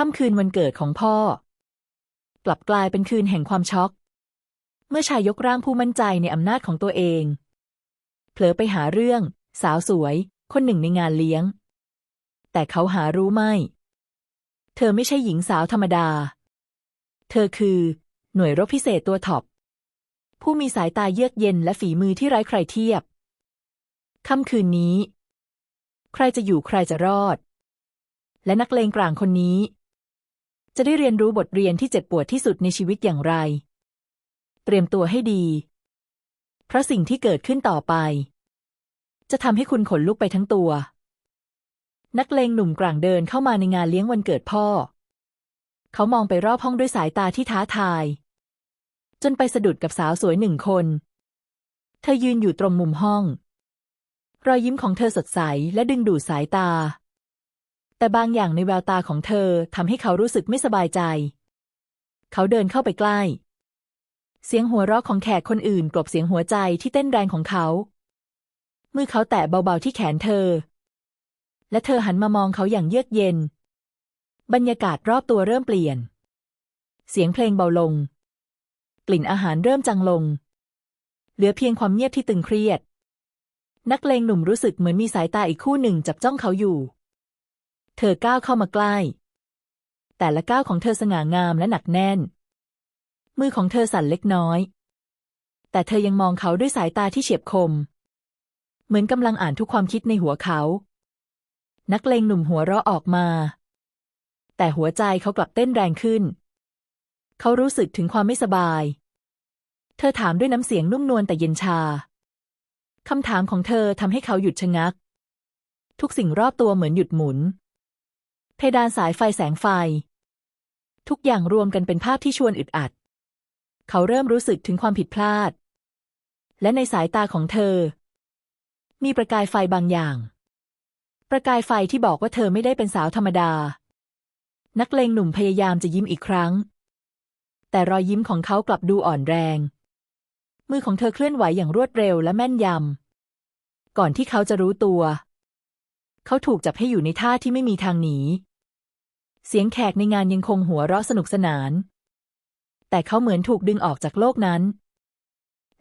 ค่ำคืนวันเกิดของพ่อ กลับกลายเป็นคืนแห่งความช็อก เมื่อชายยกร่างผู้มั่นใจในอำนาจของตัวเอง เผลอไปหาเรื่อง สาวสวย คนหนึ่งในงานเลี้ยง แต่เขาหารู้ไม่ เธอไม่ใช่หญิงสาวธรรมดา เธอคือ หน่วยรบพิเศษตัวท็อปผู้มีสายตาเยือกเย็นและฝีมือที่ไร้ใครเทียบ ค่ำคืนนี้ ใครจะอยู่ใครจะรอด และนักเลงกลางคนนี้ จะได้เรียนรู้บทเรียนที่เจ็บปวดที่สุดในชีวิตอย่างไร เตรียมตัวให้ดี เพราะสิ่งที่เกิดขึ้นต่อไป จะทำให้คุณขนลุกไปทั้งตัว นักเลงหนุ่มกลางเดินเข้ามาในงานเลี้ยงวันเกิดพ่อ เขามองไปรอบห้องด้วยสายตาที่ท้าทาย จนไปสะดุดกับสาวสวยหนึ่งคน เธอยืนอยู่ตรงมุมห้อง รอยยิ้มของเธอสดใสและดึงดูดสายตา แต่บางอย่างในแววตาของเธอทำให้เขารู้สึกไม่สบายใจ เขาเดินเข้าไปใกล้ เสียงหัวเราะของแขกคนอื่นกลบเสียงหัวใจที่เต้นแรงของเขา มือเขาแตะเบาๆที่แขนเธอ และเธอหันมามองเขาอย่างเยือกเย็น บรรยากาศรอบตัวเริ่มเปลี่ยน เสียงเพลงเบาลง กลิ่นอาหารเริ่มจางลง เหลือเพียงความเงียบที่ตึงเครียด นักเลงหนุ่มรู้สึกเหมือนมีสายตาอีกคู่หนึ่งจับจ้องเขาอยู่ เธอก้าวเข้ามาใกล้ แต่ละก้าวของเธอสง่างามและหนักแน่น มือของเธอสั่นเล็กน้อย แต่เธอยังมองเขาด้วยสายตาที่เฉียบคม เหมือนกำลังอ่านทุกความคิดในหัวเขา นักเลงหนุ่มหัวเราะออกมา แต่หัวใจเขากลับเต้นแรงขึ้น เขารู้สึกถึงความไม่สบาย เธอถามด้วยน้ำเสียงนุ่มนวลแต่เย็นชาคำถามของเธอทำให้เขาหยุดชะงัก ทุกสิ่งรอบตัวเหมือนหยุดหมุน เพดานสายไฟแสงไฟ ทุกอย่างรวมกันเป็นภาพที่ชวนอึดอัด เขาเริ่มรู้สึกถึงความผิดพลาด และในสายตาของเธอ มีประกายไฟบางอย่าง ประกายไฟที่บอกว่าเธอไม่ได้เป็นสาวธรรมดา นักเลงหนุ่มพยายามจะยิ้มอีกครั้ง แต่รอยยิ้มของเขากลับดูอ่อนแรง มือของเธอเคลื่อนไหวอย่างรวดเร็วและแม่นยำก่อนที่เขาจะรู้ตัว เขาถูกจับให้อยู่ในท่าที่ไม่มีทางหนี เสียงแขกในงานยังคงหัวเราะสนุกสนาน แต่เขาเหมือนถูกดึงออกจากโลกนั้น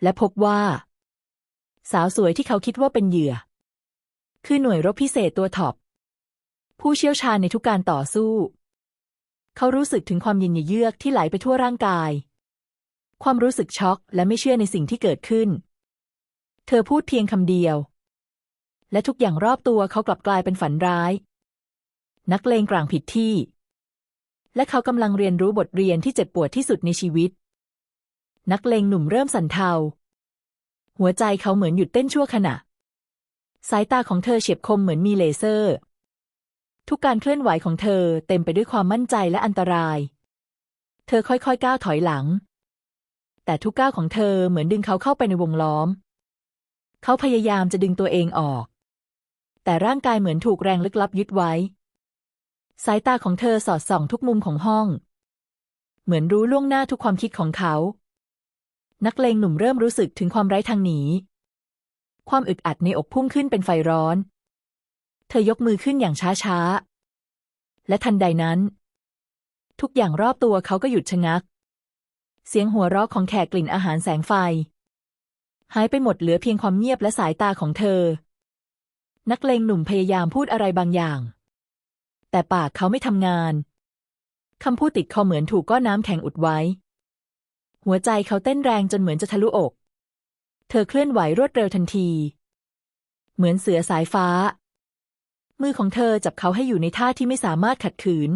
และพบว่า สาวสวยที่เขาคิดว่าเป็นเหยื่อ คือหน่วยรบพิเศษตัวท็อป ผู้เชี่ยวชาญในทุกการต่อสู้ เขารู้สึกถึงความเย็นเยือกที่ไหลไปทั่วร่างกาย ความรู้สึกช็อกและไม่เชื่อในสิ่งที่เกิดขึ้น เธอพูดเพียงคำเดียว และทุกอย่างรอบตัวเขากลับกลายเป็นฝันร้ายนักเลงกลางผิดที่ และเขากำลังเรียนรู้บทเรียนที่เจ็บปวดที่สุดในชีวิต นักเลงหนุ่มเริ่มสั่นเทา หัวใจเขาเหมือนหยุดเต้นชั่วขณะ สายตาของเธอเฉียบคมเหมือนมีเลเซอร์ ทุกการเคลื่อนไหวของเธอเต็มไปด้วยความมั่นใจและอันตราย เธอค่อยๆก้าวถอยหลัง แต่ทุกก้าวของเธอเหมือนดึงเขาเข้าไปในวงล้อม เขาพยายามจะดึงตัวเองออก แต่ร่างกายเหมือนถูกแรงลึกลับยึดไว้ สายตาของเธอสอดส่องทุกมุมของห้อง เหมือนรู้ล่วงหน้าทุกความคิดของเขา นักเลงหนุ่มเริ่มรู้สึกถึงความไร้ทางหนี ความอึดอัดในอกพุ่งขึ้นเป็นไฟร้อน เธอยกมือขึ้นอย่างช้าๆ และทันใดนั้น ทุกอย่างรอบตัวเขาก็หยุดชะงัก เสียงหัวเราะของแขกกลิ่นอาหารแสงไฟ หายไปหมดเหลือเพียงความเงียบและสายตาของเธอ นักเลงหนุ่มพยายามพูดอะไรบางอย่าง แต่ปากเขาไม่ทำงานคำพูดติดคอเหมือนถูกก้อนน้ำแข็งอุดไว้ หัวใจเขาเต้นแรงจนเหมือนจะทะลุอก เธอเคลื่อนไหวรวดเร็วทันที เหมือนเสือสายฟ้า มือของเธอจับเขาให้อยู่ในท่าที่ไม่สามารถขัดขืน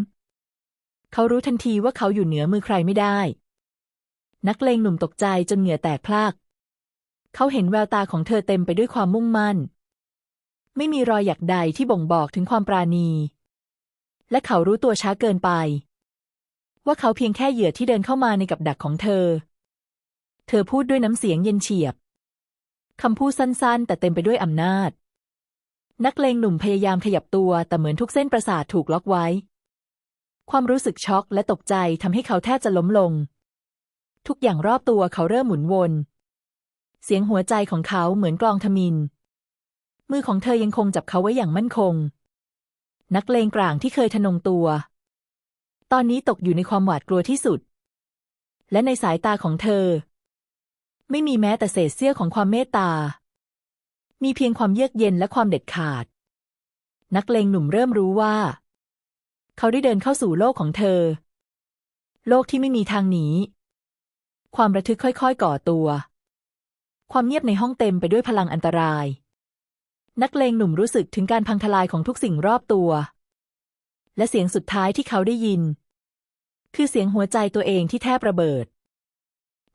เขารู้ทันทีว่าเขาอยู่เหนือมือใครไม่ได้ นักเลงหนุ่มตกใจจนเหงื่อแตกพลาก เขาเห็นแววตาของเธอเต็มไปด้วยความมุ่งมั่น ไม่มีรอยหยักใดที่บ่งบอกถึงความปราณี และเขารู้ตัวช้าเกินไป ว่าเขาเพียงแค่เหยื่อที่เดินเข้ามาในกับดักของเธอ เธอพูดด้วยน้ำเสียงเย็นเฉียบคำพูดสั้นๆ แต่เต็มไปด้วยอำนาจ นักเลงหนุ่มพยายามขยับตัวแต่เหมือนทุกเส้นประสาทถูกล็อกไว้ ความรู้สึกช็อกและตกใจทำให้เขาแทบจะล้มลง ทุกอย่างรอบตัวเขาเริ่มหมุนวน เสียงหัวใจของเขาเหมือนกลองทมิน มือของเธอยังคงจับเขาไว้อย่างมั่นคง นักเลงกลางที่เคยทะนงตัว ตอนนี้ตกอยู่ในความหวาดกลัวที่สุด และในสายตาของเธอ ไม่มีแม้แต่เศษเสี้ยวของความเมตตา มีเพียงความเยือกเย็นและความเด็ดขาด นักเลงหนุ่มเริ่มรู้ว่า เขาได้เดินเข้าสู่โลกของเธอ โลกที่ไม่มีทางหนีความระทึกค่อยๆ ก่อตัว ความเงียบในห้องเต็มไปด้วยพลังอันตราย นักเลงหนุ่มรู้สึกถึงการพังทลายของทุกสิ่งรอบตัว และเสียงสุดท้ายที่เขาได้ยิน คือเสียงหัวใจตัวเองที่แทบระเบิด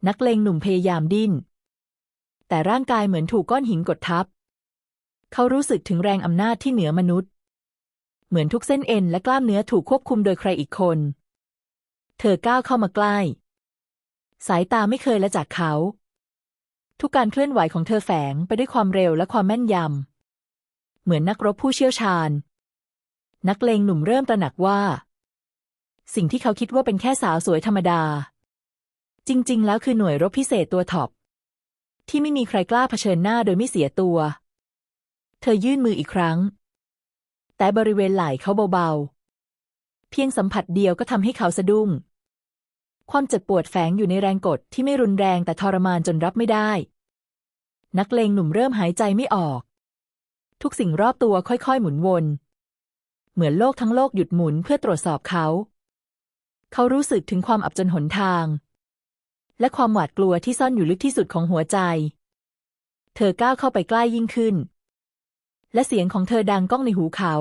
นักเลงหนุ่มพยายามดิ้น แต่ร่างกายเหมือนถูกก้อนหินกดทับ เขารู้สึกถึงแรงอำนาจที่เหนือมนุษย์ เหมือนทุกเส้นเอ็นและกล้ามเนื้อถูกควบคุมโดยใครอีกคน เธอก้าวเข้ามาใกล้ สายตาไม่เคยละจากเขา ทุกการเคลื่อนไหวของเธอแฝงไปด้วยความเร็วและความแม่นยำ เหมือนนักรบผู้เชี่ยวชาญ นักเลงหนุ่มเริ่มตระหนักว่า สิ่งที่เขาคิดว่าเป็นแค่สาวสวยธรรมดา จริง ๆ แล้วคือหน่วยรบพิเศษตัวท็อป ที่ไม่มีใครกล้าเผชิญหน้าโดยไม่เสียตัว เธอยื่นมืออีกครั้ง แต่บริเวณไหล่เขาเบาๆ เพียงสัมผัสเดียวก็ทำให้เขาสะดุ้ง ความเจ็บปวดแฝงอยู่ในแรงกดที่ไม่รุนแรงแต่ทรมานจนรับไม่ได้ นักเลงหนุ่มเริ่มหายใจไม่ออก ทุกสิ่งรอบตัวค่อยๆ หมุนวน เหมือนโลกทั้งโลกหยุดหมุนเพื่อตรวจสอบเขา เขารู้สึกถึงความอับจนหนทาง และความหวาดกลัวที่ซ่อนอยู่ลึกที่สุดของหัวใจ เธอก้าวเข้าไปใกล้ยิ่งขึ้น และเสียงของเธอดังก้องในหูเขา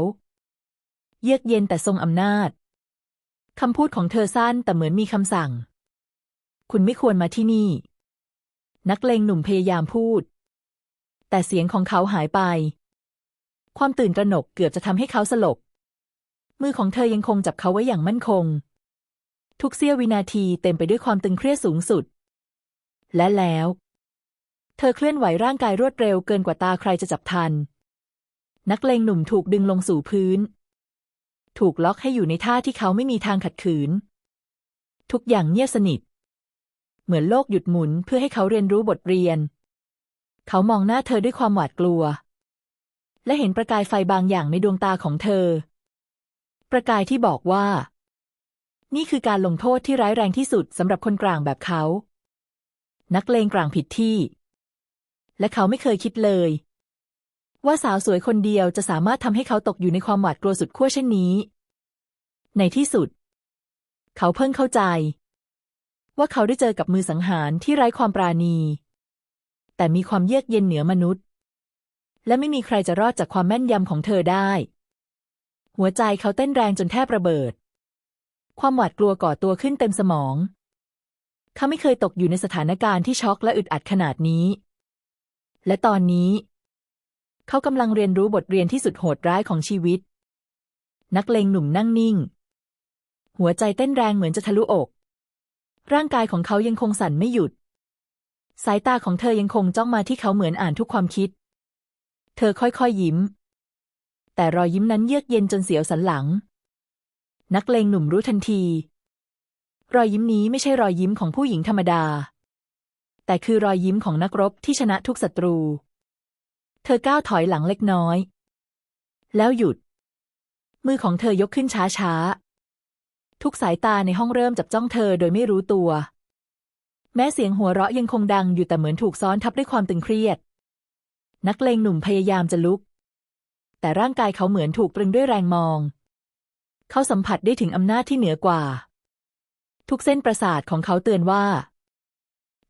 เยือกเย็นแต่ทรงอำนาจคำพูดของเธอสั้นแต่เหมือนมีคำสั่ง คุณไม่ควรมาที่นี่ นักเลงหนุ่มพยายามพูด แต่เสียงของเขาหายไป ความตื่นตระหนกเกือบจะทำให้เขาสลบ มือของเธอยังคงจับเขาไว้อย่างมั่นคง ทุกเสี้ยววินาทีเต็มไปด้วยความตึงเครียดสูงสุด และแล้ว เธอเคลื่อนไหวร่างกายรวดเร็วเกินกว่าตาใครจะจับทัน นักเลงหนุ่มถูกดึงลงสู่พื้น ถูกล็อกให้อยู่ในท่าที่เขาไม่มีทางขัดขืน ทุกอย่างเงียบสนิท เหมือนโลกหยุดหมุนเพื่อให้เขาเรียนรู้บทเรียน เขามองหน้าเธอด้วยความหวาดกลัว และเห็นประกายไฟบางอย่างในดวงตาของเธอ ประกายที่บอกว่า นี่คือการลงโทษที่ร้ายแรงที่สุดสำหรับคนกลางแบบเขา นักเลงกลางผิดที่ และเขาไม่เคยคิดเลย ว่าสาวสวยคนเดียวจะสามารถทำให้เขาตกอยู่ในความหวาดกลัวสุดขั้วเช่นนี้ ในที่สุด เขาเพิ่งเข้าใจ ว่าเขาได้เจอกับมือสังหารที่ไร้ความปราณี แต่มีความเยือกเย็นเหนือมนุษย์ และไม่มีใครจะรอดจากความแม่นยำของเธอได้ หัวใจเขาเต้นแรงจนแทบระเบิด ความหวาดกลัวก่อตัวขึ้นเต็มสมอง เขาไม่เคยตกอยู่ในสถานการณ์ที่ช็อกและอึดอัดขนาดนี้ และตอนนี้ เขากำลังเรียนรู้บทเรียนที่สุดโหดร้ายของชีวิต นักเลงหนุ่มนั่งนิ่ง หัวใจเต้นแรงเหมือนจะทะลุอก ร่างกายของเขายังคงสั่นไม่หยุด สายตาของเธอยังคงจ้องมาที่เขาเหมือนอ่านทุกความคิด เธอค่อยๆยิ้ม แต่รอยยิ้มนั้นเยือกเย็นจนเสียวสันหลัง นักเลงหนุ่มรู้ทันที รอยยิ้มนี้ไม่ใช่รอยยิ้มของผู้หญิงธรรมดา แต่คือรอยยิ้มของนักรบที่ชนะทุกศัตรู เธอก้าวถอยหลังเล็กน้อย แล้วหยุด มือของเธอยกขึ้นช้าๆ ทุกสายตาในห้องเริ่มจับจ้องเธอโดยไม่รู้ตัว แม้เสียงหัวเราะยังคงดังอยู่แต่เหมือนถูกซ้อนทับด้วยความตึงเครียด นักเลงหนุ่มพยายามจะลุก แต่ร่างกายเขาเหมือนถูกตรึงด้วยแรงมอง เขาสัมผัสได้ถึงอำนาจที่เหนือกว่า ทุกเส้นประสาทของเขาเตือนว่า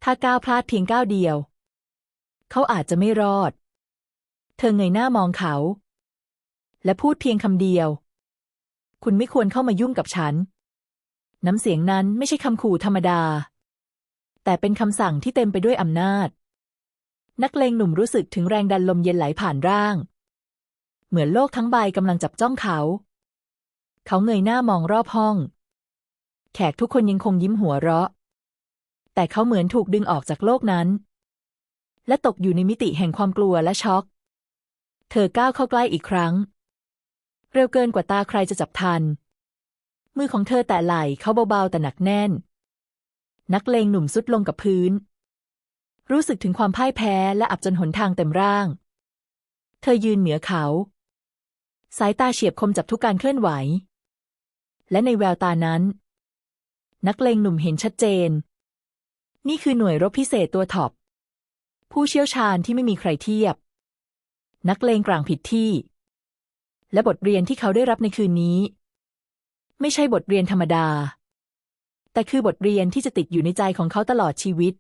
ถ้าก้าวพลาดเพียงก้าวเดียว เขาอาจจะไม่รอด เธอเงยหน้ามองเขา และพูดเพียงคำเดียว คุณไม่ควรเข้ามายุ่งกับฉัน น้ำเสียงนั้นไม่ใช่คำขู่ธรรมดา แต่เป็นคำสั่งที่เต็มไปด้วยอำนาจ นักเลงหนุ่มรู้สึกถึงแรงดันลมเย็นไหลผ่านร่าง เหมือนโลกทั้งใบกำลังจับจ้องเขา เขาเงยหน้ามองรอบห้อง แขกทุกคนยังคงยิ้มหัวเราะ แต่เขาเหมือนถูกดึงออกจากโลกนั้น และตกอยู่ในมิติแห่งความกลัวและช็อก เธอก้าวเข้าใกล้อีกครั้ง เร็วเกินกว่าตาใครจะจับทัน มือของเธอแตะไหล่เขาเบาๆแต่หนักแน่น นักเลงหนุ่มสุดลงกับพื้น รู้สึกถึงความพ่ายแพ้และอับจนหนทางเต็มร่าง เธอยืนเหนือเขา สายตาเฉียบคมจับทุกการเคลื่อนไหว และในแววตานั้น นักเลงหนุ่มเห็นชัดเจน นี่คือหน่วยรบพิเศษตัวท็อป ผู้เชี่ยวชาญที่ไม่มีใครเทียบ นักเลงกลางผิดที่ และบทเรียนที่เขาได้รับในคืนนี้ ไม่ใช่บทเรียนธรรมดา แต่คือบทเรียนที่จะติดอยู่ในใจของเขาตลอดชีวิต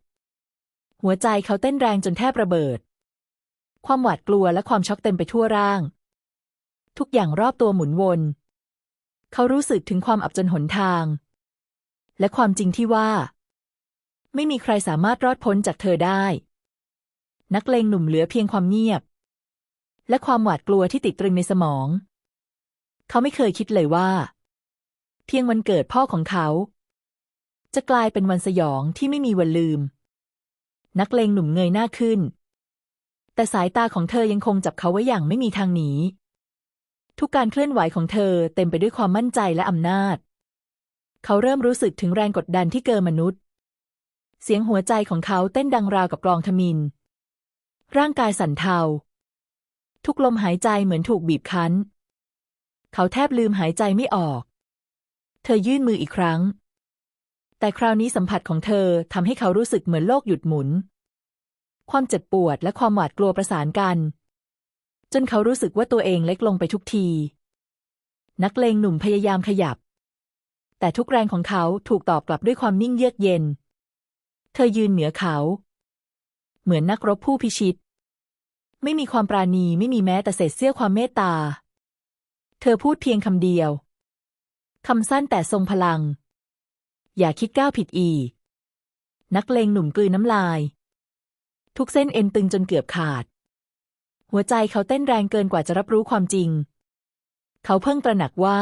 หัวใจเขาเต้นแรงจนแทบระเบิด ความหวาดกลัวและความช็อกเต็มไปทั่วร่าง ทุกอย่างรอบตัวหมุนวน เขารู้สึกถึงความอับจนหนทาง และความจริงที่ว่า ไม่มีใครสามารถรอดพ้นจากเธอได้ นักเลงหนุ่มเหลือเพียงความเงียบ และความหวาดกลัวที่ติดตรึงในสมอง เขาไม่เคยคิดเลยว่า เพียงวันเกิดพ่อของเขา จะกลายเป็นวันสยองที่ไม่มีวันลืม นักเลงหนุ่มเงยหน้าขึ้น แต่สายตาของเธอยังคงจับเขาไว้อย่างไม่มีทางหนี ทุกการเคลื่อนไหวของเธอเต็มไปด้วยความมั่นใจและอำนาจ เขาเริ่มรู้สึกถึงแรงกดดันที่เกินมนุษย์ เสียงหัวใจของเขาเต้นดังราวกับกลองทมิน ร่างกายสั่นเทา ทุกลมหายใจเหมือนถูกบีบคั้น เขาแทบลืมหายใจไม่ออก เธอยื่นมืออีกครั้ง แต่คราวนี้สัมผัสของเธอทำให้เขารู้สึกเหมือนโลกหยุดหมุน ความเจ็บปวดและความหวาดกลัวประสานกัน จนเขารู้สึกว่าตัวเองเล็กลงไปทุกที นักเลงหนุ่มพยายามขยับ แต่ทุกแรงของเขาถูกตอบกลับด้วยความนิ่งเยือกเย็น เธอยืนเหนือเขา เหมือนนักรบผู้พิชิต ไม่มีความปราณีไม่มีแม้แต่เศษเสี้ยวความเมตตา เธอพูดเพียงคำเดียวคำสั้นแต่ทรงพลัง อย่าคิดก้าวผิดอีกนักเลงหนุ่มกลืนน้ำลาย ทุกเส้นเอ็นตึงจนเกือบขาด หัวใจเขาเต้นแรงเกินกว่าจะรับรู้ความจริง เขาเพิ่งตระหนักว่า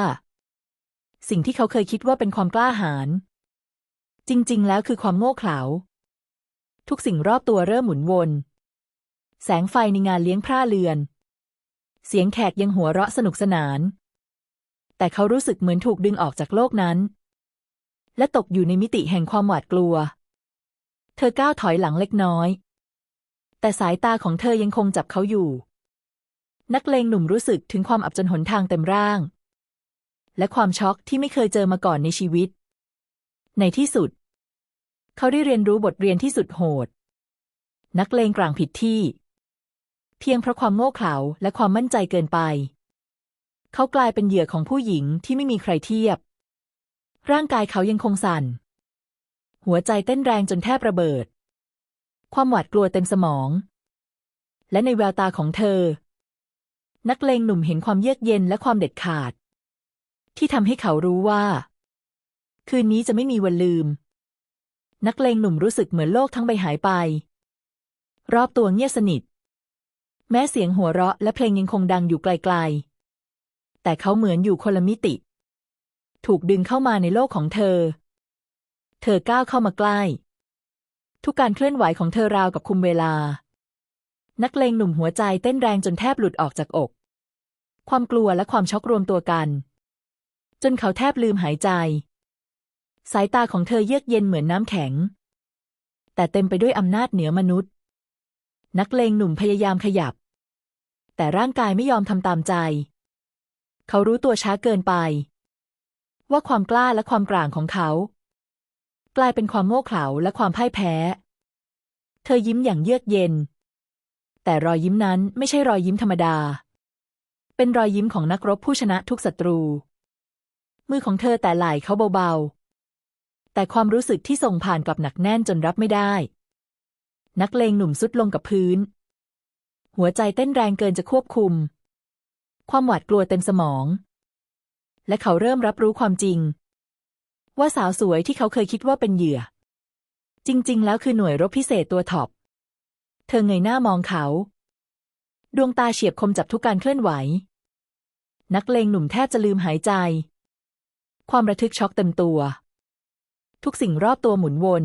สิ่งที่เขาเคยคิดว่าเป็นความกล้าหาญจริง ๆ แล้วคือความโง่เขลา ทุกสิ่งรอบตัวเริ่มหมุนวน แสงไฟในงานเลี้ยงพร่าเรือน เสียงแขกยังหัวเราะสนุกสนาน แต่เขารู้สึกเหมือนถูกดึงออกจากโลกนั้น และตกอยู่ในมิติแห่งความหวาดกลัว เธอก้าวถอยหลังเล็กน้อย แต่สายตาของเธอยังคงจับเขาอยู่ นักเลงหนุ่มรู้สึกถึงความอับจนหนทางเต็มร่าง และความช็อกที่ไม่เคยเจอมาก่อนในชีวิต ในที่สุด เขาได้เรียนรู้บทเรียนที่สุดโหด นักเลงกลางผิดที่ เพียงเพราะความโง่เขลาและความมั่นใจเกินไป เขากลายเป็นเหยื่อของผู้หญิงที่ไม่มีใครเทียบ ร่างกายเขายังคงสั่น หัวใจเต้นแรงจนแทบระเบิด ความหวาดกลัวเต็มสมอง และในแววตาของเธอ นักเลงหนุ่มเห็นความเยือกเย็นและความเด็ดขาด ที่ทำให้เขารู้ว่า คืนนี้จะไม่มีวันลืม นักเลงหนุ่มรู้สึกเหมือนโลกทั้งใบหายไป รอบตัวเงียบสนิท แม้เสียงหัวเราะและเพลงยังคงดังอยู่ไกลๆ แต่เขาเหมือนอยู่คนละมิติ ถูกดึงเข้ามาในโลกของเธอ เธอก้าวเข้ามาใกล้ ทุกการเคลื่อนไหวของเธอราวกับคุมเวลา นักเลงหนุ่มหัวใจเต้นแรงจนแทบหลุดออกจากอก ความกลัวและความช็อกรวมตัวกัน จนเขาแทบลืมหายใจ สายตาของเธอเยือกเย็นเหมือนน้ำแข็ง แต่เต็มไปด้วยอำนาจเหนือมนุษย์ นักเลงหนุ่มพยายามขยับ แต่ร่างกายไม่ยอมทำตามใจ เขารู้ตัวช้าเกินไป ว่าความกล้าและความกลางของเขา กลายเป็นความโง่เขลาและความพ่ายแพ้ เธอยิ้มอย่างเยือกเย็น แต่รอยยิ้มนั้นไม่ใช่รอยยิ้มธรรมดา เป็นรอยยิ้มของนักรบผู้ชนะทุกศัตรู มือของเธอแต่ไหล่เขาเบาๆ แต่ความรู้สึกที่ส่งผ่านกลับหนักแน่นจนรับไม่ได้ นักเลงหนุ่มสุดลงกับพื้น หัวใจเต้นแรงเกินจะควบคุม ความหวาดกลัวเต็มสมอง และเขาเริ่มรับรู้ความจริง ว่าสาวสวยที่เขาเคยคิดว่าเป็นเหยื่อ จริง ๆ แล้วคือหน่วยรบพิเศษตัวท็อป เธอเงยหน้ามองเขา ดวงตาเฉียบคมจับทุกการเคลื่อนไหว นักเลงหนุ่มแทบจะลืมหายใจ ความระทึกช็อกเต็มตัว ทุกสิ่งรอบตัวหมุนวน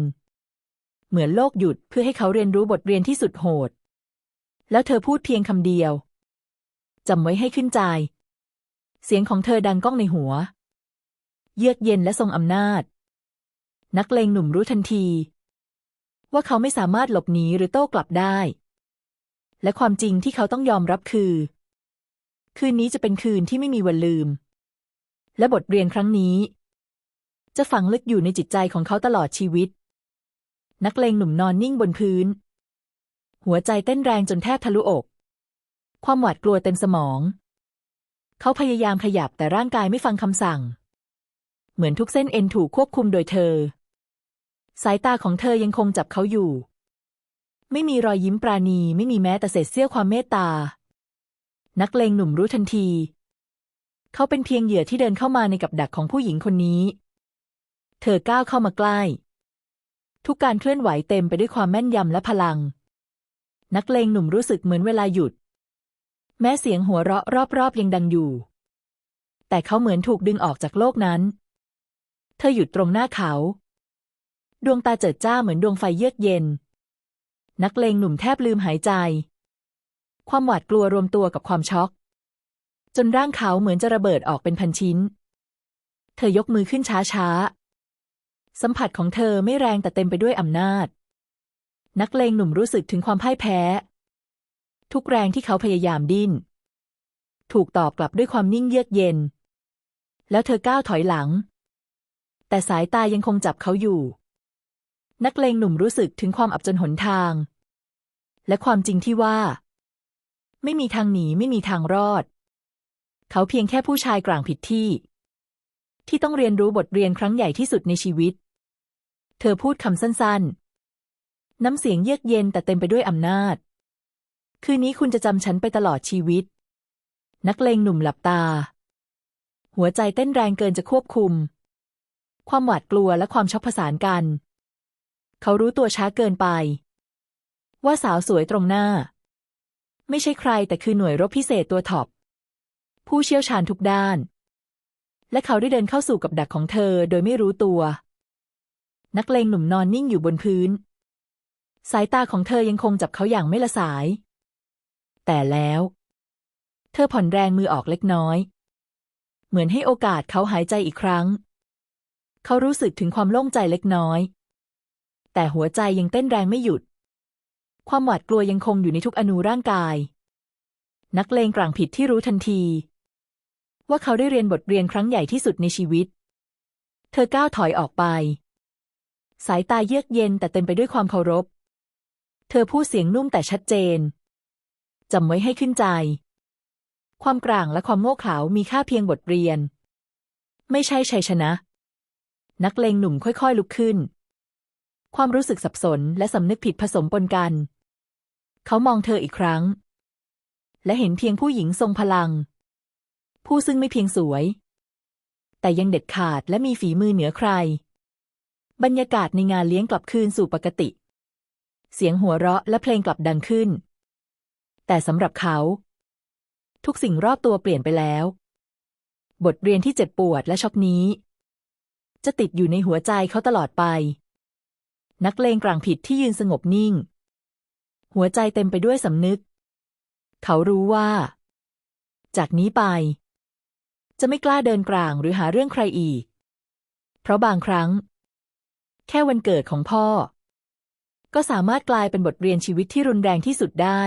เหมือนโลกหยุดเพื่อให้เขาเรียนรู้บทเรียนที่สุดโหด แล้วเธอพูดเพียงคำเดียวจำไว้ให้ขึ้นใจ เสียงของเธอดังก้องในหัว เยือกเย็นและทรงอำนาจ นักเลงหนุ่มรู้ทันที ว่าเขาไม่สามารถหลบหนีหรือโต้กลับได้ และความจริงที่เขาต้องยอมรับคือ คืนนี้จะเป็นคืนที่ไม่มีวันลืม และบทเรียนครั้งนี้ จะฝังลึกอยู่ในจิตใจของเขาตลอดชีวิต นักเลงหนุ่มนอนนิ่งบนพื้น หัวใจเต้นแรงจนแทบทะลุอก ความหวาดกลัวเต็มสมอง เขาพยายามขยับแต่ร่างกายไม่ฟังคำสั่ง เหมือนทุกเส้นเอ็นถูกควบคุมโดยเธอ สายตาของเธอยังคงจับเขาอยู่ ไม่มีรอยยิ้มปราณีไม่มีแม้แต่เศษเสี้ยวความเมตตา นักเลงหนุ่มรู้ทันที เขาเป็นเพียงเหยื่อที่เดินเข้ามาในกับดักของผู้หญิงคนนี้ เธอก้าวเข้ามาใกล้ ทุกการเคลื่อนไหวเต็มไปด้วยความแม่นยำและพลัง นักเลงหนุ่มรู้สึกเหมือนเวลาหยุด แม้เสียงหัวเราะรอบๆยังดังอยู่ แต่เขาเหมือนถูกดึงออกจากโลกนั้น เธอหยุดตรงหน้าเขา ดวงตาเจิดจ้าเหมือนดวงไฟเยือกเย็น นักเลงหนุ่มแทบลืมหายใจ ความหวาดกลัวรวมตัวกับความช็อก จนร่างเขาเหมือนจะระเบิดออกเป็นพันชิ้น เธอยกมือขึ้นช้าๆ สัมผัสของเธอไม่แรงแต่เต็มไปด้วยอำนาจ นักเลงหนุ่มรู้สึกถึงความพ่ายแพ้ ทุกแรงที่เขาพยายามดิ้น ถูกตอบกลับด้วยความนิ่งเยือกเย็น แล้วเธอก้าวถอยหลัง แต่สายตายังคงจับเขาอยู่ นักเลงหนุ่มรู้สึกถึงความอับจนหนทาง และความจริงที่ว่า ไม่มีทางหนีไม่มีทางรอด เขาเพียงแค่ผู้ชายกลางผิดที่ ที่ต้องเรียนรู้บทเรียนครั้งใหญ่ที่สุดในชีวิต เธอพูดคำสั้นๆ น้ำเสียงเยือกเย็นแต่เต็มไปด้วยอำนาจ คืนนี้คุณจะจำฉันไปตลอดชีวิต นักเลงหนุ่มหลับตา หัวใจเต้นแรงเกินจะควบคุม ความหวาดกลัวและความช็อกผสานกัน เขารู้ตัวช้าเกินไป ว่าสาวสวยตรงหน้า ไม่ใช่ใครแต่คือหน่วยรบพิเศษตัวท็อปผู้เชี่ยวชาญทุกด้าน และเขาได้เดินเข้าสู่กับดักของเธอโดยไม่รู้ตัว นักเลงหนุ่มนอนนิ่งอยู่บนพื้น สายตาของเธอยังคงจับเขาอย่างไม่ละสาย แต่แล้ว เธอผ่อนแรงมือออกเล็กน้อย เหมือนให้โอกาสเขาหายใจอีกครั้ง เขารู้สึกถึงความโล่งใจเล็กน้อย แต่หัวใจยังเต้นแรงไม่หยุด ความหวาดกลัวยังคงอยู่ในทุกอนูร่างกาย นักเลงกลางผิดที่รู้ทันที ว่าเขาได้เรียนบทเรียนครั้งใหญ่ที่สุดในชีวิต เธอก้าวถอยออกไป สายตาเยือกเย็นแต่เต็มไปด้วยความเคารพ เธอพูดเสียงนุ่มแต่ชัดเจน จำไว้ให้ขึ้นใจ ความกลางและความโง่เขลามีค่าเพียงบทเรียน ไม่ใช่ชัยชนะ นักเลงหนุ่มค่อยๆลุกขึ้น ความรู้สึกสับสนและสำนึกผิดผสมปนกัน เขามองเธออีกครั้ง และเห็นเพียงผู้หญิงทรงพลัง ผู้ซึ่งไม่เพียงสวย แต่ยังเด็ดขาดและมีฝีมือเหนือใคร บรรยากาศในงานเลี้ยงกลับคืนสู่ปกติ เสียงหัวเราะและเพลงกลับดังขึ้น แต่สำหรับเขา ทุกสิ่งรอบตัวเปลี่ยนไปแล้ว บทเรียนที่เจ็บปวดและช็อกนี้ จะติดอยู่ในหัวใจเขาตลอดไป นักเลงกลางผิดที่ยืนสงบนิ่ง หัวใจเต็มไปด้วยสำนึก เขารู้ว่า จากนี้ไป จะไม่กล้าเดินกลางหรือหาเรื่องใครอีก เพราะบางครั้ง แค่วันเกิดของพ่อก็สามารถกลายเป็นบทเรียนชีวิตที่รุนแรงที่สุดได้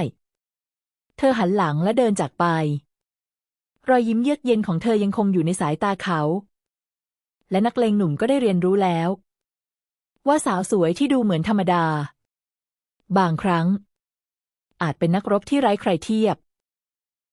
เธอหันหลังและเดินจากไป รอยยิ้มเยือกเย็นของเธอยังคงอยู่ในสายตาเขา และนักเลงหนุ่มก็ได้เรียนรู้แล้ว ว่าสาวสวยที่ดูเหมือนธรรมดา บางครั้ง อาจเป็นนักรบที่ไร้ใครเทียบ